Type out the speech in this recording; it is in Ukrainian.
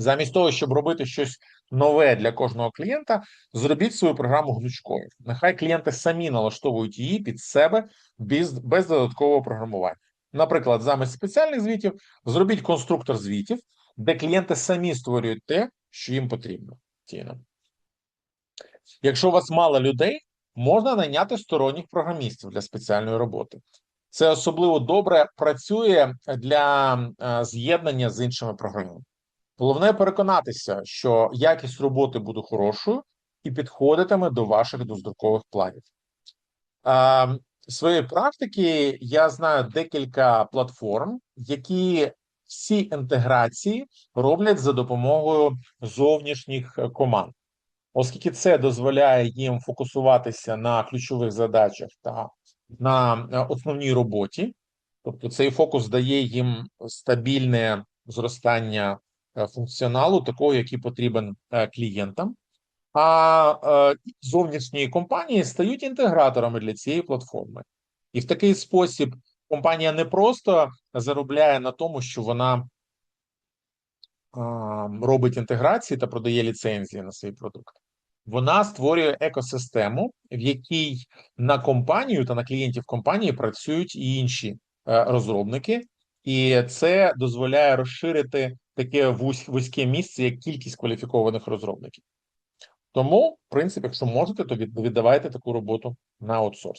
Замість того, щоб робити щось нове для кожного клієнта, зробіть свою програму гнучкою. Нехай клієнти самі налаштовують її під себе без, без додаткового програмування. Наприклад, замість спеціальних звітів зробіть конструктор звітів, де клієнти самі створюють те, що їм потрібно. Якщо у вас мало людей, можна найняти сторонніх програмістів для спеціальної роботи. Це особливо добре працює для е, з'єднання з іншими програмами. Головне переконатися, що якість роботи буде хорошою і підходитиме до ваших дострокових планів. Е, своєї практики я знаю декілька платформ, які всі інтеграції роблять за допомогою зовнішніх команд, оскільки це дозволяє їм фокусуватися на ключових задачах та на е, основній роботі, тобто цей фокус дає їм стабільне зростання функціоналу, такого, який потрібен е, клієнтам. А е, зовнішні компанії стають інтеграторами для цієї платформи, і в такий спосіб компанія не просто заробляє на тому, що вона е, робить інтеграції та продає ліцензії на свій продукт. Вона створює екосистему, в якій на компанію та на клієнтів компанії працюють і інші е, розробники, і це дозволяє розширити таке вузьке місце, як кількість кваліфікованих розробників. Тому, в принципі, якщо можете, то віддавайте таку роботу на аутсорс.